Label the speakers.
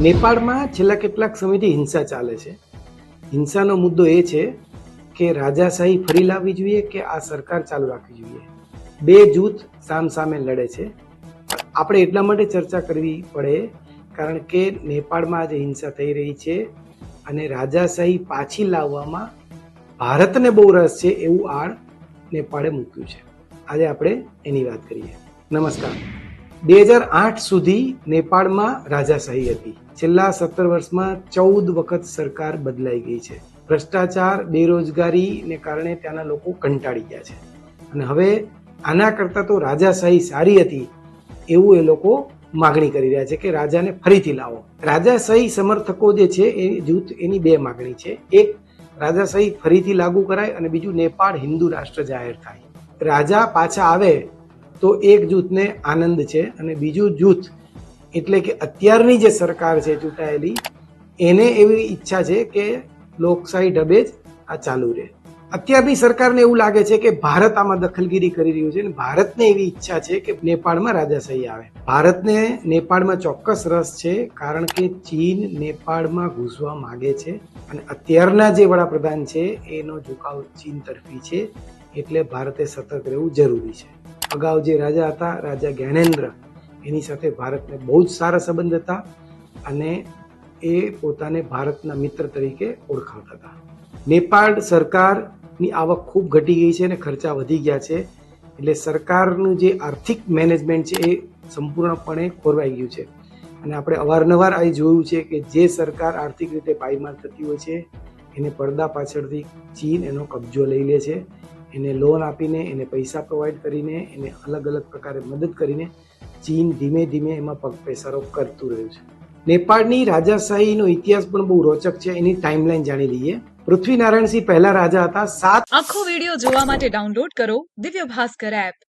Speaker 1: નેપાળમાં છેલ્લા કેટલાક સમયથી હિંસા ચાલે છે. હિંસાનો મુદ્દો એ છે કે રાજાશાહી ફરી લાવવી જોઈએ કે આ સરકાર ચાલુ રાખવી જોઈએ? બે જૂથ સામ સામે લડે છે. આપણે એટલા માટે ચર્ચા કરવી પડે કારણ કે નેપાળમાં આજે હિંસા થઈ રહી છે અને રાજાશાહી પાછી લાવવામાં ભારતને બહુ રસ છે એવું આળ નેપાળે મૂક્યું છે. આજે આપણે એની વાત કરીએ. નમસ્કાર. બે હજાર આઠ સુધી નેપાળમાં રાજાશાહી હતી. છેલ્લા સત્તર વર્ષમાં ચૌદ વખત સરકાર બદલાઈ ગઈ છે. ભ્રષ્ટાચાર બેરોજગારીને કારણે ત્યાંના લોકો કંટાળી ગયા છે. અને હવે આના કરતાં તો રાજાશાહી સારી હતી એવું એ લોકો માગણી કરી રહ્યા છે કે રાજાને ફરીથી લાવો. રાજાશાહી સમર્થકો જે છે એ જૂથ એની બે માગણી છે. એક, રાજાશાહી ફરીથી લાગુ કરાય અને બીજું નેપાળ હિન્દુ રાષ્ટ્ર જાહેર થાય. રાજા પાછા આવે તો એક જૂથને આનંદ છે અને બીજું જૂથ એટલે કે અત્યારની જે સરકાર છે ચૂંટાયેલી, એને એવી ઈચ્છા છે કે લોકશાહી ઢબે જ આ ચાલુ રહે. અત્યારની સરકારને એવું લાગે છે કે ભારત આમાં દખલગીરી કરી રહ્યું છે અને ભારતને એવી ઈચ્છા છે કે નેપાળમાં રાજાશાહી આવે. ભારતને નેપાળમાં ચોક્કસ રસ છે કારણ કે ચીન નેપાળમાં ઘૂસવા માંગે છે અને અત્યારના જે વડાપ્રધાન છે એનો ઝુકાવ ચીન તરફી છે એટલે ભારતે સતર્ક રહેવું જરૂરી છે. અગાઉ જે રાજા હતા, રાજા જ્ઞાનેન્દ્ર એની સાથે ભારતને બહુ જ સારા સંબંધ હતા અને એ પોતાને ભારતના મિત્ર તરીકે ઓળખાવતા હતા. નેપાળ સરકારની આવક ખૂબ ઘટી ગઈ છે અને ખર્ચા વધી ગયા છે. એટલે સરકારનું જે આર્થિક મેનેજમેન્ટ છે એ સંપૂર્ણપણે ખોરવાઈ ગયું છે. અને આપણે અવારનવાર આ જોયું છે કે જે સરકાર આર્થિક રીતે પાયમાલ થતી હોય છે, એને પડદા પાછળથી ચીન એનો કબજો લઈ લે છે. એને લોન આપીને, એને પૈસા પ્રોવાઈડ કરીને, એને અલગ અલગ પ્રકારે મદદ કરીને ચીન ધીમે ધીમે એમાં પગ પેસારો કરતું રહ્યું છે. નેપાળની રાજાશાહીનો ઇતિહાસ પણ બહુ રોચક છે, એની ટાઈમલાઈન જાણી લઈએ. પૃથ્વીનારાયણ સિંહ પહેલા રાજા હતા, સાત
Speaker 2: આખો વીડિયો જોવા માટે ડાઉનલોડ કરો દિવ્ય ભાસ્કર એપ